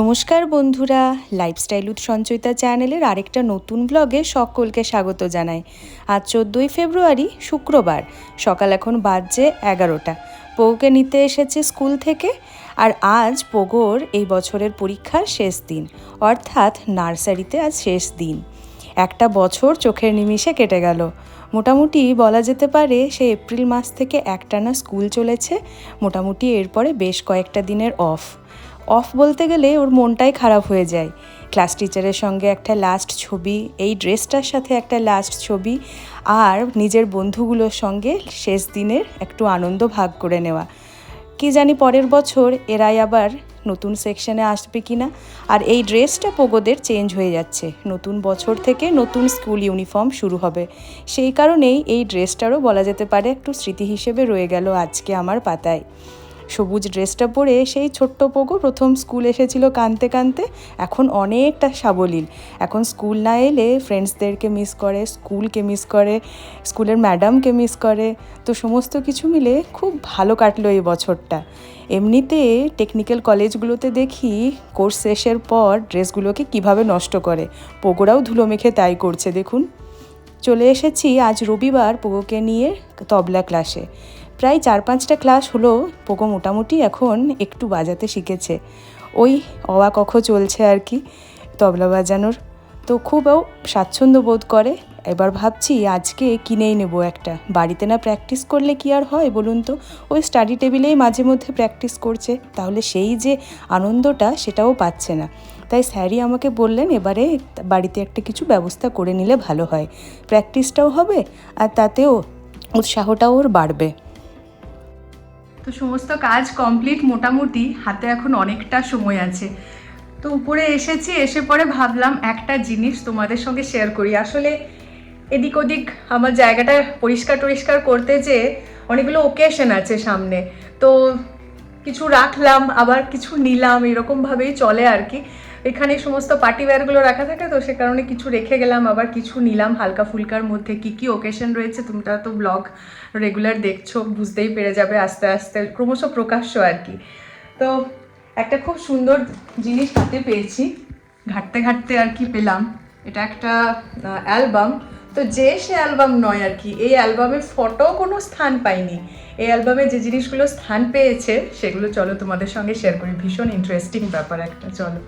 নমস্কার বন্ধুরা লাইফস্টাইল উৎ সঞ্চয়িতা চ্যানেলের আরেকটা নতুন ব্লগে সকলকে স্বাগত জানাই। আজ চোদ্দোই ফেব্রুয়ারি, শুক্রবার, সকাল এখন বাজছে এগারোটা। পৌকে নিতে এসেছে স্কুল থেকে, আর আজ পোগোর এই বছরের পরীক্ষার শেষ দিন, অর্থাৎ নার্সারিতে আজ শেষ দিন। একটা বছর চোখের নিমিষে কেটে গেল। মোটামুটি বলা যেতে পারে সে এপ্রিল মাস থেকে একটানা স্কুল চলেছে, মোটামুটি এরপরে বেশ কয়েকটা দিনের অফ অফ বলতে গেলে ওর মনটাই খারাপ হয়ে যায়। ক্লাস টিচারের সঙ্গে একটা লাস্ট ছবি, এই ড্রেসটার সাথে একটা লাস্ট ছবি আর নিজের বন্ধুগুলোর সঙ্গে শেষ দিনের একটু আনন্দ ভাগ করে নেওয়া। কি জানি পরের বছর এরাই আবার নতুন সেকশনে আসবে কি না আর এই ড্রেসটা পোগোদের চেঞ্জ হয়ে যাচ্ছে। নতুন বছর থেকে নতুন স্কুল ইউনিফর্ম শুরু হবে। সেই কারণেই এই ড্রেসটারও বলা যেতে পারে একটু স্মৃতি হিসেবে রয়ে গেল আজকে আমার পাতায়। সবুজ ড্রেসটা পরে সেই ছোট্ট পোগো প্রথম স্কুল এসেছিল কানতে কানতে, এখন অনেকটা সাবলীল। এখন স্কুল না এলে ফ্রেন্ডসদেরকে মিস করে, স্কুলকে মিস করে, স্কুলের ম্যাডামকে মিস করে, তো সমস্ত কিছু মিলে খুব ভালো কাটলো এই বছরটা। এমনিতে টেকনিক্যাল কলেজগুলোতে দেখি কোর্স শেষের পর ড্রেসগুলোকে কীভাবে নষ্ট করে, পোগোরাও ধুলো মেখে তাই করছে, দেখুন। চলে এসেছি আজ রবিবার পোগোকে নিয়ে তবলা ক্লাসে প্রায় চার পাঁচটা ক্লাস হলো পোকো মোটামুটি এখন একটু বাজাতে শিখেছে। ওই অওয়া কখ চলছে আর কি, তবলা বাজানোর। তো খুব ও স্বাচ্ছন্দ্য বোধ করে। এবার ভাবছি আজকে কিনেই নেব একটা। বাড়িতে না প্র্যাকটিস করলে কি আর হয় বলুন তো? ওই স্টাডি টেবিলেই মাঝে মধ্যে প্র্যাকটিস করছে। তাহলে সেই যে আনন্দটা সেটাও পাচ্ছে না। তাই স্যারই আমাকে বললেন এবারে বাড়িতে একটা কিছু ব্যবস্থা করে নিলে ভালো হয়। প্র্যাকটিসটাও হবে আর তাতেও উৎসাহটাও ওর বাড়বে। তো সমস্ত কাজ কমপ্লিট মোটামুটি, হাতে এখন অনেকটা সময় আছে। তো উপরে এসেছি, এসে পরে ভাবলাম একটা জিনিস তোমাদের সঙ্গে শেয়ার করি। আসলে এদিক ওদিক আমার জায়গাটা পরিষ্কার টরিষ্কার করতে যে অনেকগুলো ওকেশন আছে সামনে। তো কিছু রাখলাম, আবার কিছু নিলাম, এরকমভাবেই চলে আর কি। এখানে সমস্ত পার্টি ওয়্যারগুলো রাখা থাকে তো সে কারণে কিছু রেখে গেলাম, আবার কিছু নিলাম হালকা ফুলকার মধ্যে। কি কি ওকেশন রয়েছে তোমরা তো ব্লগ রেগুলার দেখছ, বুঝতেই পেরে যাবে আস্তে আস্তে, ক্রমশ প্রকাশ্য আর কি। তো একটা খুব সুন্দর জিনিস হাতে পেয়েছি, ঘাটতে ঘাটতে আর কি পেলাম। এটা একটা অ্যালবাম তো যে সে অ্যালবাম নয় আর কি, এই অ্যালবামের ফটো কোনো স্থান পাইনি। এই অ্যালবামে যে জিনিসগুলো স্থান পেয়েছে, সেগুলো চলো তোমাদের সঙ্গে শেয়ার করি। ভীষণ ইন্টারেস্টিং ব্যাপার একটা, চলো।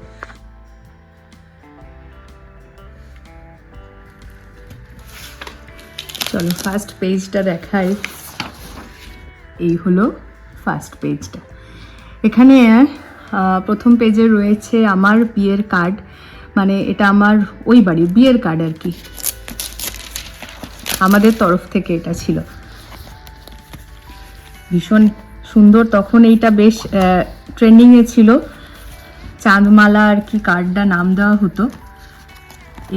চলো ফার্স্ট পেজটা দেখাই। এই হলো ফার্স্ট পেজটা এখানে প্রথম পেজে রয়েছে আমার বিয়ের কার্ড মানে এটা আমার ওই বাড়ির বিয়ের কার্ড আর কি। আমাদের তরফ থেকে এটা ছিল। ভীষণ সুন্দর। তখন এইটা বেশ ট্রেন্ডিংয়ে ছিল। চাঁদমালা আর কি কার্ডটা নাম দেওয়া হতো।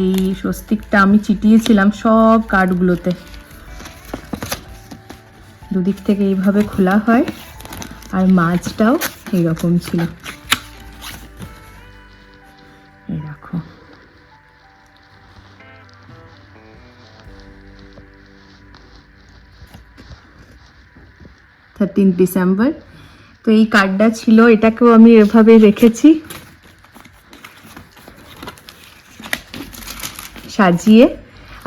এই স্বস্তিকটা আমি চিটিয়েছিলাম সব কার্ডগুলোতে দুদিক থেকে এইভাবে খোলা হয়, আর মাছটাও এইরকম ছিল। থার্টিন ডিসেম্বর তো এই কার্ডটা ছিল, এটাকেও আমি এভাবে রেখেছি। সাজিয়ে।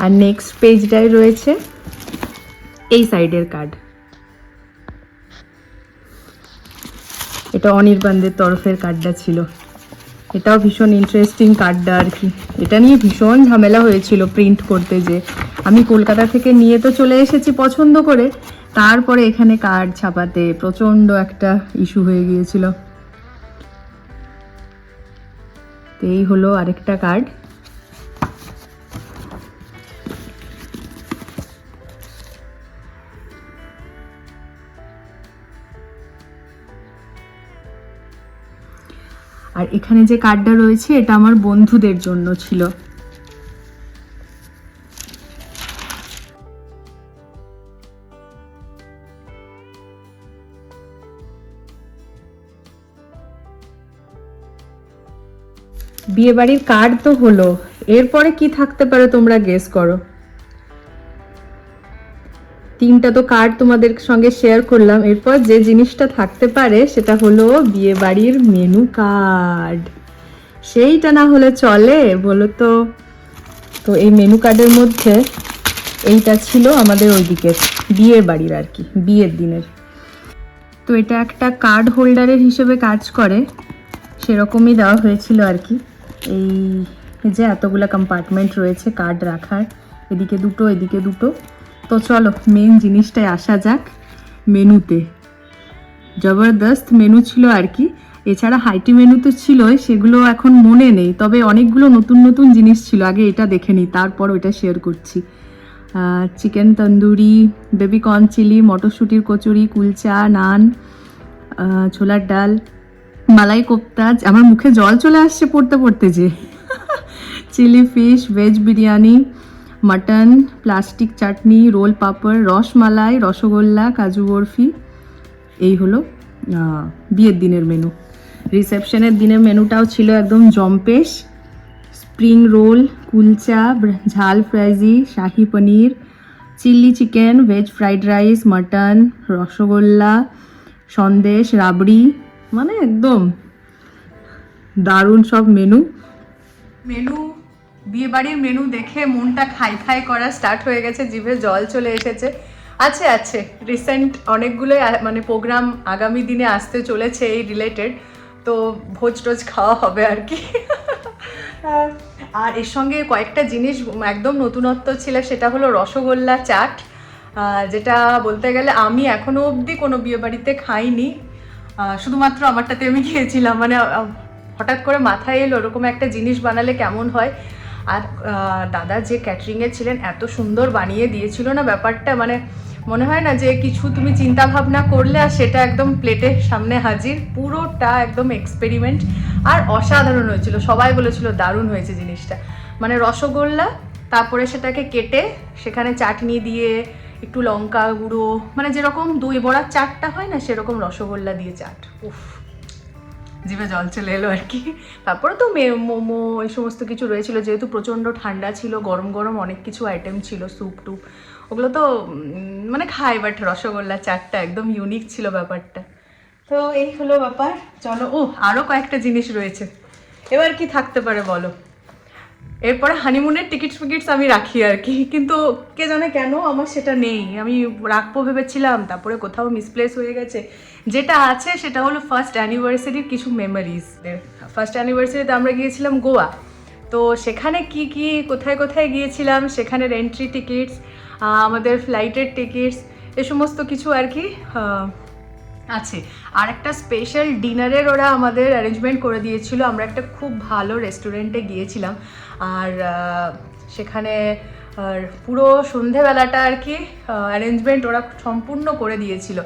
আর নেক্সট পেজটায় রয়েছে এই সাইডের কার্ড এটা অনির্বাণদের তরফের কার্ডটা ছিল। এটাও ভীষণ ইন্টারেস্টিং কার্ডটা আর কি। এটা নিয়ে ভীষণ ঝামেলা হয়েছিল প্রিন্ট করতে যে, আমি কলকাতা থেকে নিয়ে তো চলে এসেছি পছন্দ করে, তারপরে এখানে কার্ড ছাপাতে প্রচণ্ড একটা ইস্যু হয়ে গিয়েছিল। এই হলো আরেকটা কার্ড। আর এখানে যে কার্ডটা রয়েছে, এটা আমার বন্ধুদের জন্য ছিল। বিয়ে বাড়ির কার্ড তো হলো। এরপরে কি থাকতে পারে তোমরা গেস করো। তিনটা তো কার্ড তোমাদের সঙ্গে শেয়ার করলাম। এরপর যে জিনিসটা থাকতে পারে, সেটা হলো বিয়ে বাড়ির মেনু কার্ড সেইটা না হলে চলে, বলো তো। তো এই মেনু কার্ডের মধ্যে এইটা ছিল আমাদের ওইদিকে বিয়ের বাড়ির আর কি, বিয়ের দিনের। তো এটা একটা কার্ড হোল্ডারের হিসেবে কাজ করে। সেরকমই দেওয়া হয়েছিল আর কি। এই যে এতগুলো কম্পার্টমেন্ট রয়েছে কার্ড রাখার। এদিকে দুটো এদিকে দুটো। তো চলো মেন জিনিসটায় আসা যাক মেনুতে। জবরদস্ত মেনু ছিল আর কি। এছাড়া হাইটি মেনু তো ছিলই, সেগুলো এখন মনে নেই, তবে অনেকগুলো নতুন নতুন জিনিস ছিল, আগে এটা দেখে নিই, তারপর ওইটা শেয়ার করছি। Chicken tandoori baby corn chilli মটরশুঁটির kachori, kulcha, naan ছোলার ডাল, মালাই কোপ্তা আমার মুখে জল চলে আসছে পড়তে পড়তে যে। Chilli fish veg biryani mutton plastic chutney, roll papad, rasmalai, rasgulla, kaju barfi. এই হলো বিয়ের দিনের মেনু রিসেপশনের দিনের মেনুটাও ছিল একদম জম্পেশ spring roll kulcha, jalfrezi shahi paneer chilli chicken veg fried rice mutton rasgulla, sandesh, rabri মানে একদম দারুণ সব মেনু মেনু বিয়ে বাড়ির মেনু দেখে মনটা খাই খাই করা স্টার্ট হয়ে গেছে, জিভে জল চলে এসেছে। আছে আছে রিসেন্ট অনেকগুলোই মানে প্রোগ্রাম আগামী দিনে আসতে চলেছে এই রিলেটেড তো ভোজ টোজ খাওয়া হবে আর কি। আর- এর সঙ্গে কয়েকটা জিনিস একদম নতুনত্ব ছিল, সেটা হলো রসগোল্লা চাট যেটা বলতে গেলে আমি এখনও অবধি কোনো বিয়ে বাড়িতে খাইনি শুধুমাত্র আমারটাতে আমি খেয়েছিলাম মানে হঠাৎ করে মাথায় এলো, ওরকম একটা জিনিস বানালে কেমন হয়? আর দাদা যে ক্যাটারিংয়ে ছিলেন, এত সুন্দর বানিয়ে দিয়েছিল না ব্যাপারটা? মানে মনে হয় না যে কিছু তুমি চিন্তা ভাবনা করলে আর সেটা একদম প্লেটের সামনে হাজির? পুরোটা একদম এক্সপেরিমেন্ট আর অসাধারণ হয়েছিল। সবাই বলেছিল দারুণ হয়েছে জিনিসটা। মানে রসগোল্লা, তারপরে সেটাকে কেটে সেখানে চাটনি দিয়ে, একটু লঙ্কা গুঁড়ো মানে যেরকম দই বড়ার চাটটা হয় না, সেরকম রসগোল্লা দিয়ে চাট। উফ জিভে জল চলে এলো আর কি। তারপরে তো মে- মোমো এই সমস্ত কিছু রয়েছিল, যেহেতু প্রচণ্ড ঠান্ডা ছিল, গরম গরম অনেক কিছু আইটেম ছিল স্যুপ টুপ, ওগুলো তো মানে খায় বাট রসগোল্লা চাটটা একদম ইউনিক ছিল ব্যাপারটা। তো এই হলো ব্যাপার, চলো ও আরও কয়েকটা জিনিস রয়েছে। এবার কি থাকতে পারে বলো? এরপরে হানিমুনের টিকিটস ফিকিটস আমি রাখি আর কি। কিন্তু কে জানে কেন আমার সেটা নেই। আমি রাখব ভেবেছিলাম, তারপরে কোথাও মিসপ্লেস হয়ে গেছে। যেটা আছে সেটা হলো ফার্স্ট অ্যানিভার্সারির কিছু মেমোরিজ ফার্স্ট অ্যানিভার্সারিতে আমরা গিয়েছিলাম গোয়া। তো সেখানে কি কি, কোথায় কোথায় গিয়েছিলাম, সেখানের এন্ট্রি টিকিটস আমাদের ফ্লাইটের টিকিটস এ সমস্ত কিছু আর কি আছে। আর একটা স্পেশাল ডিনারের ওরা আমাদের অ্যারেঞ্জমেন্ট করে দিয়েছিল। আমরা একটা খুব ভালো রেস্টুরেন্টে গিয়েছিলাম। আর সেখানে, আর পুরো সন্ধেবেলাটা আর কি অ্যারেঞ্জমেন্ট ওরা সম্পূর্ণ করে দিয়েছিল।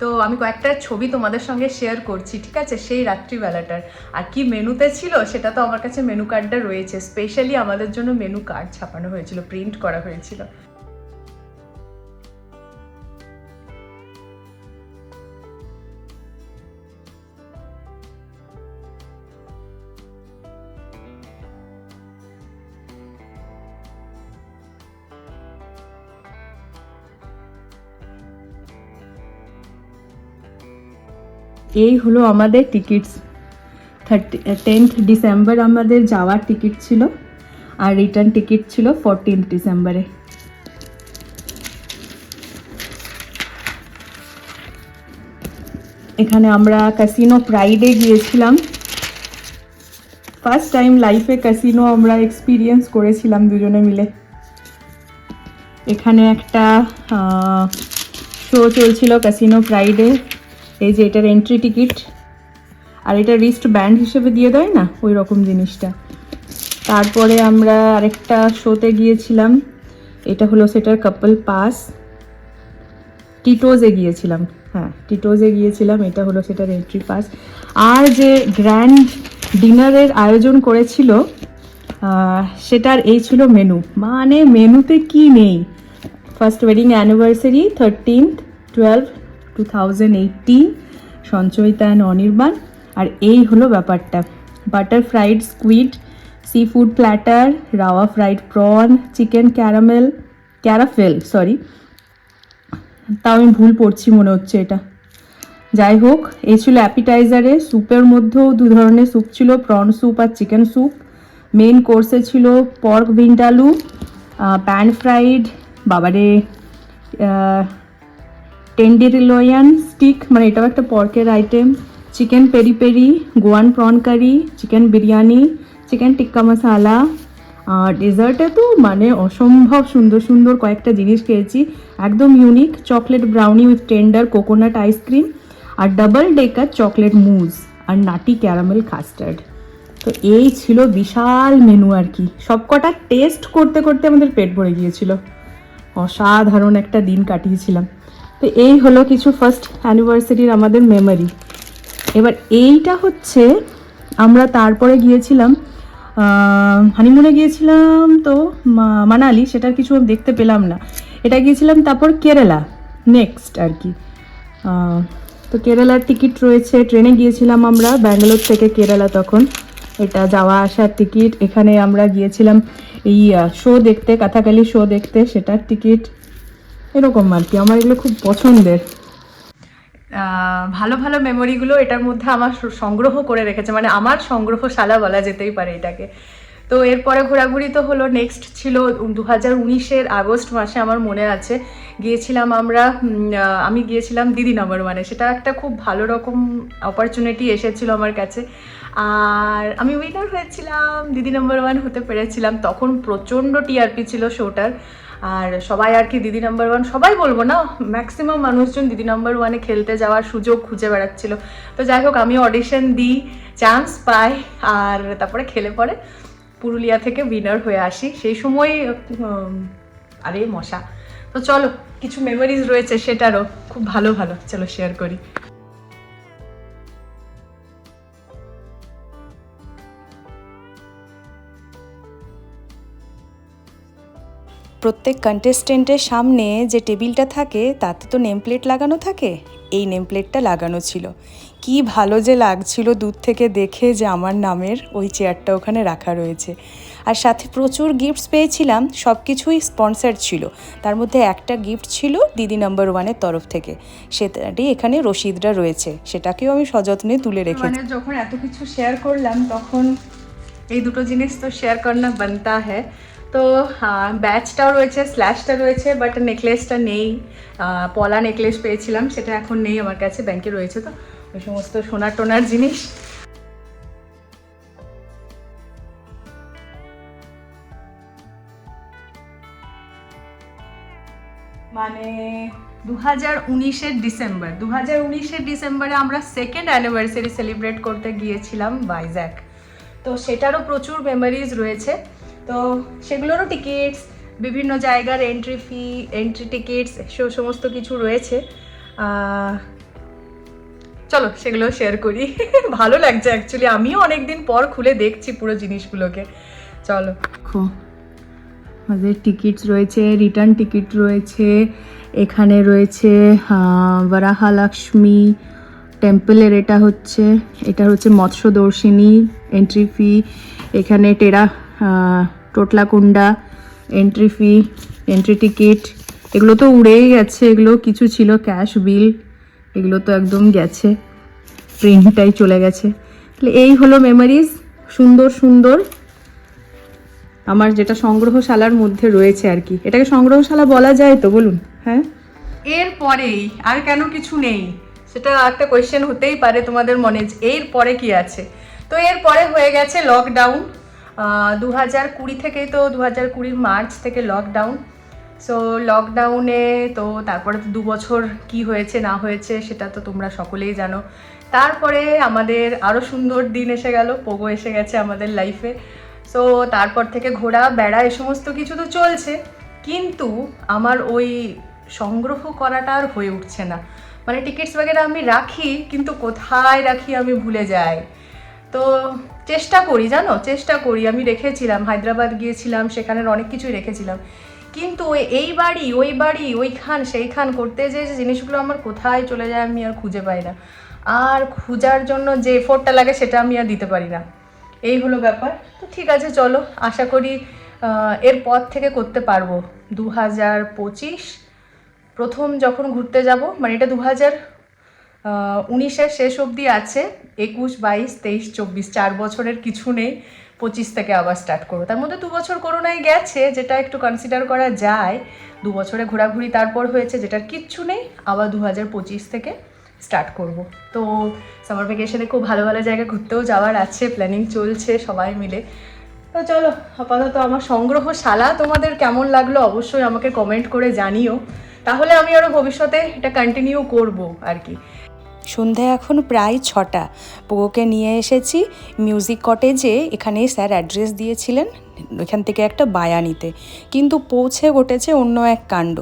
তো আমি কয়েকটা ছবি তোমাদের সঙ্গে শেয়ার করছি, ঠিক আছে? সেই রাত্রিবেলাটার। আর কি মেনুতে ছিল, সেটা তো আমার কাছে মেনু কার্ডটা রয়েছে। স্পেশালি আমাদের জন্য মেনু কার্ড ছাপানো হয়েছিল প্রিন্ট করা হয়েছিল। এই হলো আমাদের টিকিটস থার্টি টেন্থ ডিসেম্বর আমাদের যাওয়ার টিকিট ছিল আর রিটার্ন টিকিট ছিল ফোরটিন্থ ডিসেম্বরে এখানে আমরা ক্যাসিনো প্রাইডে গিয়েছিলাম। ফার্স্ট টাইম লাইফে ক্যাসিনো আমরা এক্সপিরিয়েন্স করেছিলাম দুজনে মিলে। এখানে একটা শো চলছিল ক্যাসিনো প্রাইডে এই যে এটার এন্ট্রি টিকিট আর এটা রিস্ট ব্যান্ড হিসেবে দিয়ে দেয় না? ওই রকম জিনিসটা। তারপরে আমরা আরেকটা শোতে গিয়েছিলাম। এটা হলো সেটার কাপল পাস টিটোজে গিয়েছিলাম। হ্যাঁ টিটোজে গিয়েছিলাম। এটা হলো সেটার এন্ট্রি পাস আর যে গ্র্যান্ড ডিনারের আয়োজন করেছিল সেটার এই ছিল মেনু মানে মেনুতে কি নেই? First wedding anniversary thirteenth twelve two thousand Sanchayita and Anirban. আর এই হলো ব্যাপারটা। Butter fried squid seafood platter rawa fried prawn chicken caramel ক্যারাফেল sorry তাও আমি ভুল পড়ছি, মনে হচ্ছে এটা। যাই হোক, এই ছিল অ্যাপিটাইজারে স্যুপের মধ্যেও দু ধরনের স্যুপ ছিল প্রন স্যুপ আর চিকেন স্যুপ মেন কোর্সে ছিল পর্ক ভিন্ডালু প্যান ফ্রাইড বাবারে টেন্ডেরিলোয়ান, স্টিক মানে এটাও একটা পর্কের item chicken peri peri Goan prawn curry chicken biryani chicken tikka masala আর ডেজার্টে তো মানে অসম্ভব সুন্দর সুন্দর কয়েকটা জিনিস খেয়েছি। একদম unique chocolate brownie with tender coconut ice cream R double decker chocolate mousse আর নাটি ক্যারামেল কাস্টার্ড তো এই ছিল বিশাল মেনু আর কি। সবকটা টেস্ট করতে করতে আমাদের পেট ভরে গিয়েছিল। অসাধারণ একটা দিন কাটিয়েছিলাম। তো এই হলো কিছু ফার্স্ট অ্যানিভার্সারির আমাদের মেমরি এবার এইটা হচ্ছে আমরা তারপরে গিয়েছিলাম হানিমুনে গিয়েছিলাম তো মানালি, সেটার কিছু দেখতে পেলাম না। এটা গিয়েছিলাম তারপর কেরালা নেক্সট আর কি। তো কেরালার টিকিট রয়েছে, ট্রেনে গিয়েছিলাম আমরা, ব্যাঙ্গালোর থেকে কেরালা তখন। এটা যাওয়া আসার টিকিট এখানে আমরা গিয়েছিলাম, এই শো দেখতে, কাথাকালি শো দেখতে, সেটার টিকিট এরকম আর কি, আমার এগুলো খুব পছন্দের। ভালো ভালো মেমোরিগুলো এটার মধ্যে আমার সংগ্রহ করে রেখেছে মানে আমার সংগ্রহশালা বলা যেতেই পারে এটাকে। তো এরপরে ঘোরাঘুরি তো হলো নেক্সট ছিল দু হাজার উনিশের আগস্ট মাসে আমার মনে আছে, গিয়েছিলাম আমরা আমি গিয়েছিলাম দিদি নম্বর ওয়ানে সেটা একটা খুব ভালো রকম অপরচুনিটি এসেছিল আমার কাছে। আর আমি উইনার হয়েছিলাম দিদি নম্বর ওয়ান হতে পেরেছিলাম, তখন প্রচণ্ড টিআরপি ছিল শোটার আর সবাই আর কি দিদি নাম্বার ওয়ান সবাই বলব না ম্যাক্সিমাম মানুষজন দিদি নাম্বার ওয়ানে খেলতে যাওয়ার সুযোগ খুঁজে বেড়াচ্ছিল। তো যাই হোক, আমি অডিশন দিই চান্স পাই, আর তারপরে খেলে পরে পুরুলিয়া থেকে উইনার হয়ে আসি। সেই সময় আরে মশা। তো চলো, কিছু মেমোরিজ রয়েছে সেটারও, খুব ভালো ভালো, চলো শেয়ার করি। প্রত্যেক কন্টেস্টেন্টের সামনে যে টেবিলটা থাকে, তাতে তো নেম প্লেট লাগানো থাকে? এই নেম প্লেটটা লাগানো ছিল। কি ভালো যে লাগছিল দূর থেকে দেখে যে আমার নামের ওই চেয়ারটা ওখানে রাখা রয়েছে। আর সাথে প্রচুর গিফটস পেয়েছিলাম সব কিছুই স্পন্সার ছিল। তার মধ্যে একটা গিফট ছিল দিদি নাম্বার ওয়ানের তরফ থেকে। সেটাটি এখানে রসিদরা রয়েছে। সেটাকেও আমি সযত্নে তুলে রেখে মানে যখন এত কিছু শেয়ার করলাম, তখন এই দুটো জিনিস তো শেয়ার করনা বানতা হ্যাঁ তো ব্যাচটাও রয়েছে স্ল্যাশটা রয়েছে বাট নেকলেসটা নেই। পলা নেকলেস পেয়েছিলাম, সেটা এখন নেই আমার কাছে ব্যাংকে রয়েছে তো। ওই সমস্ত সোনার টোনার জিনিস। মানে দু হাজার উনিশের ডিসেম্বর। দু হাজার উনিশের ডিসেম্বরে আমরা সেকেন্ড অ্যানিভার্সারি সেলিব্রেট করতে গিয়েছিলাম ভাইজ্যাক তো সেটারও প্রচুর মেমোরিজ রয়েছে। তো সেগুলোরও টিকিটস বিভিন্ন জায়গার এন্ট্রি ফি এন্ট্রি টিকিটস সমস্ত কিছু রয়েছে। চলো সেগুলো শেয়ার করি। ভালো লাগছে অ্যাকচুয়ালি আমিও অনেক দিন পর খুলে দেখছি পুরো জিনিসগুলোকে। চলো। আমাদের টিকিটস রয়েছে রিটার্ন টিকিট রয়েছে, এখানে রয়েছে বরাহালক্ষ্মী টেম্পলের এটা হচ্ছে এটা হচ্ছে মৎস্যদর্শিনী এন্ট্রি ফি এখানে টেরা আহ, Thotlakonda entry fee entry ticket এগুলো তো উড়েই গেছে এগুলো কিছু ছিল ক্যাশ বিল এগুলো তো একদম গেছে প্রিন্টটাই চলে গেছে। তাহলে এই হলো মেমোরিজ সুন্দর সুন্দর। আমার যেটা সংগ্রহশালার মধ্যে রয়েছে আর কি। এটাকে সংগ্রহশালা বলা যায় তো বলুন হ্যাঁ? এরপরেই আর কেন কিছু নেই? সেটা একটা কোয়েশ্চেন হতেই পারে তোমাদের মনে এর পরে কি আছে? তো এরপরে হয়ে গেছে লকডাউন দু হাজার কুড়ি থেকেই তো দু হাজার কুড়ির মার্চ থেকে লকডাউন সো লকডাউনে তো তারপরে তো দু বছর কি হয়েছে, না হয়েছে, সেটা তো তোমরা সকলেই জানো। তারপরে আমাদের আরও সুন্দর দিন এসে গেল, পোগো এসে গেছে আমাদের লাইফে সো তারপর থেকে ঘোরা, বেড়া, এ সমস্ত কিছু তো চলছে। কিন্তু আমার ওই সংগ্রহ করাটা আর হয়ে উঠছে না। মানে টিকিটস বাগেরা আমি রাখি, কিন্তু কোথায় রাখি আমি ভুলে যাই। তো চেষ্টা করি, জানো? চেষ্টা করি। আমি রেখেছিলাম, হায়দ্রাবাদ গিয়েছিলাম, সেখানের অনেক কিছুই রেখেছিলাম। কিন্তু এই বাড়ি, ওই বাড়ি, ওইখান, সেইখান করতে যে জিনিসগুলো আমার কোথায় চলে যায় আমি আর খুঁজে পাই না। আর খোঁজার জন্য যে এফোর্টটা লাগে সেটা আমি আর দিতে পারি না। এই হলো ব্যাপার। তো ঠিক আছে, চলো। আশা করি এর পর থেকে করতে পারব। দু হাজার পঁচিশ, প্রথম যখন ঘুরতে যাব মানে এটা দু হাজার উনিশের শেষ অবধি আছে, একুশ, বাইশ, তেইশ, চব্বিশ, চার বছরের কিছু নেই, পঁচিশ থেকে আবার স্টার্ট করব তার মধ্যে দু বছর করোনায় গেছে, যেটা একটু কনসিডার করা যায়। দু বছরে ঘোরাঘুরি তারপর হয়েছে, যেটার কিচ্ছু নেই, আবার দু হাজার পঁচিশ থেকে স্টার্ট করব। তো সামার ভ্যাকেশনে খুব ভালো ভালো জায়গায় ঘুরতেও যাওয়ার আছে প্ল্যানিং চলছে সবাই মিলে। তো চলো, আপাতত আমার সংগ্রহশালা, তোমাদের কেমন লাগল অবশ্যই আমাকে কমেন্ট করে জানিও। তাহলে আমি আরও ভবিষ্যতে এটা কন্টিনিউ করব আর কি। সন্ধে এখন প্রায় ছটা। পোগোকে নিয়ে এসেছি, মিউজিক কটেজে। এখানে স্যার অ্যাড্রেস দিয়েছিলেন, এখান থেকে একটা বায়া নিতে। কিন্তু পৌঁছে ঘটেছে অন্য এক কাণ্ড।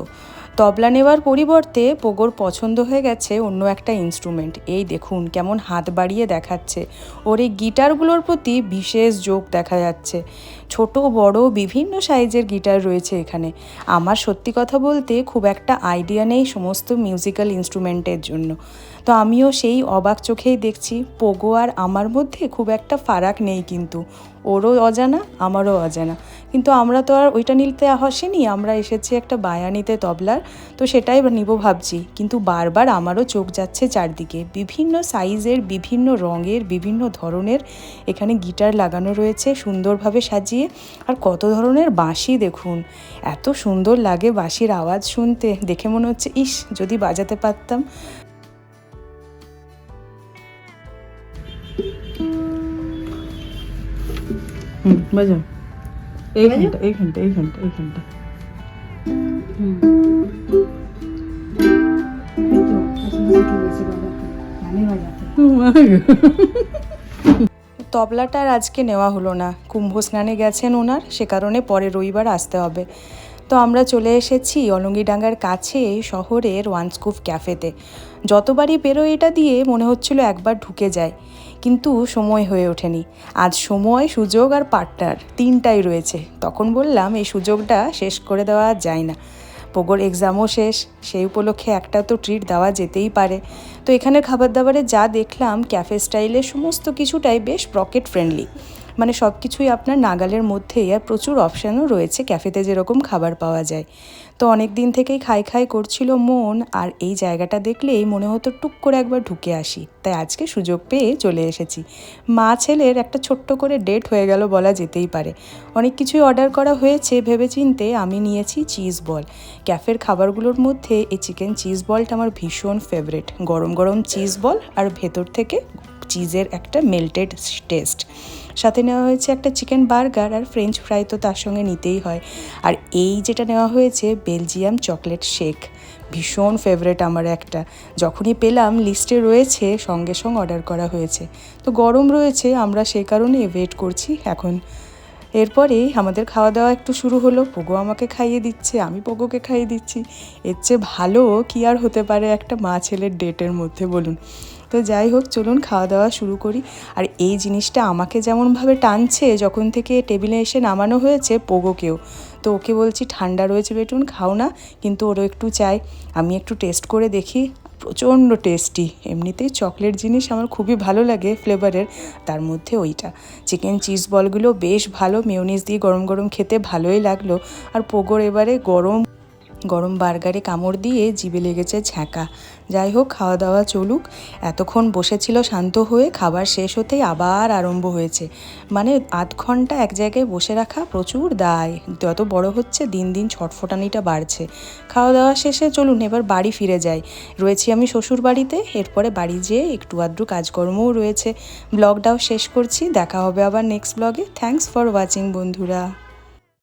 তবলা নেওয়ার পরিবর্তে পোগোর পছন্দ হয়ে গেছে অন্য একটা ইনস্ট্রুমেন্ট এই দেখুন, কেমন হাত বাড়িয়ে দেখাচ্ছে। ওর এই গিটারগুলোর প্রতি বিশেষ যোগ দেখা যাচ্ছে। ছোট, বড়, বিভিন্ন সাইজের গিটার রয়েছে এখানে। আমার সত্যি কথা বলতে খুব একটা আইডিয়া নেই সমস্ত মিউজিক্যাল ইনস্ট্রুমেন্টের জন্য। তো আমিও সেই অবাক চোখেই দেখছি, পোগো আর আমার মধ্যে খুব একটা ফারাক নেই কিন্তু। ওরও অজানা, আমারও অজানা। কিন্তু আমরা তো আর ওইটা নিতে আসেনি, আমরা এসেছি একটা বায়ানিতে তবলার, তো সেটাই নিব ভাবছি। কিন্তু বারবার আমারও চোখ যাচ্ছে চারদিকে। বিভিন্ন সাইজের, বিভিন্ন রঙের, বিভিন্ন ধরনের এখানে গিটার লাগানো রয়েছে, সুন্দরভাবে সাজিয়ে আর কত ধরনের বাঁশি দেখুন। এত সুন্দর লাগে বাঁশির আওয়াজ শুনতে। দেখে মনে হচ্ছে ইস যদি বাজাতে পারতাম। হুম বাজাও এইখানটা এইখানটা এইখানটা এইখানটা তবলাটা আর আজকে নেওয়া হলো না। কুম্ভ স্নানে গেছেন ওনার, সে কারণে পরে রবিবার আসতে হবে। তো আমরা চলে এসেছি অলঙ্গিডাঙ্গার কাছে শহরের ওয়ানস্কুপ ক্যাফেতে। যতবারই বেরোয় এটা দিয়ে মনে হচ্ছিল একবার ঢুকে যায় কিন্তু সময় হয়ে ওঠেনি। আজ সময়, সুযোগ আর পার্টনার তিনটাই রয়েছে। তখন বললাম, এই সুযোগটা শেষ করে দেওয়া যায় না। পোগোর এক্সামও শেষ। সেই উপলক্ষে একটা তো ট্রিট দেওয়া যেতেই পারে। তো এখানের খাবার দাবারে যা দেখলাম ক্যাফে স্টাইলের সমস্ত কিছুটাই বেশ পকেট ফ্রেন্ডলি মানে সব কিছুই আপনার নাগালের মধ্যেই আর প্রচুর অপশানও রয়েছে। ক্যাফেতে যেরকম খাবার পাওয়া যায়। তো অনেক দিন থেকেই খাই খাই করছিল মন, আর এই জায়গাটা দেখলেই মনে হতো টুক করে একবার ঢুকে আসি। তাই আজকে সুযোগ পেয়ে চলে এসেছি। মা ছেলের একটা ছোট্ট করে ডেট হয়ে গেল বলা যেতেই পারে। অনেক কিছুই অর্ডার করা হয়েছে ভেবেচিন্তে আমি নিয়েছি চিজ বল ক্যাফের খাবারগুলোর মধ্যে এই চিকেন চিজ বলটা আমার ভীষণ ফেভারেট গরম গরম চিজ বল আর ভেতর থেকে চিজের একটা মেল্টেড টেস্ট সাথে নেওয়া হয়েছে একটা চিকেন বার্গার আর ফ্রেঞ্চ ফ্রাই তো তার সঙ্গে নিতেই হয়। আর এই যেটা নেওয়া হয়েছে, বেলজিয়াম চকলেট শেক। ভীষণ ফেভারেট আমার একটা। যখনই পেলাম লিস্টে রয়েছে, সঙ্গে সঙ্গে অর্ডার করা হয়েছে। তো গরম রয়েছে, আমরা সেই কারণে ওয়েট করছি। এখন এরপরেই আমাদের খাওয়া দাওয়া একটু শুরু হলো। পোগো আমাকে খাইয়ে দিচ্ছে, আমি পোগোকে খাইয়ে দিচ্ছি। এর চেয়ে ভালো কি আর হতে পারে একটা মা ছেলের ডেটের মধ্যে, বলুন। তো যাই হোক, চলুন খাওয়া দাওয়া শুরু করি। আর এই জিনিসটা আমাকে যেমনভাবে টানছে, যখন থেকে টেবিলে এসে নামানো হয়েছে পোগোকেও তো ওকে বলছি, ঠান্ডা রয়েছে বেটুন, খাও না, কিন্তু ওরও একটু চাই। আমি একটু টেস্ট করে দেখি, প্রচণ্ড টেস্টি। এমনিতেই চকলেট জিনিস আমার খুবই ভালো লাগে ফ্লেভারের, তার মধ্যে ওইটা। চিকেন চিজ বলগুলো বেশ ভালো, মেয়নিজ দিয়ে গরম গরম খেতে ভালোই লাগল। আর পোগোর এবারে গরম গরম বার্গারে কামড় দিয়ে জিভে লেগেছে ছ্যাঁকা। যাই হোক খাওয়া দাওয়া চলুক। এতক্ষণ বসেছিল শান্ত হয়ে, খাবার শেষ হতেই আবার আরম্ভ হয়েছে। মানে আধ ঘণ্টা এক জায়গায় বসে রাখা প্রচুর দায়। যত বড় হচ্ছে, দিন দিন ছটফটানিটা বাড়ছে। খাওয়া দাওয়া শেষে চলুন, এবার বাড়ি ফিরে যাই। রয়েছি আমি শ্বশুর বাড়িতে এরপরে বাড়ি যেয়ে একটু আধটু কাজকর্মও রয়েছে। ব্লগটাও শেষ করছি। দেখা হবে আবার নেক্সট ব্লগে থ্যাংকস ফর ওয়াচিং বন্ধুরা।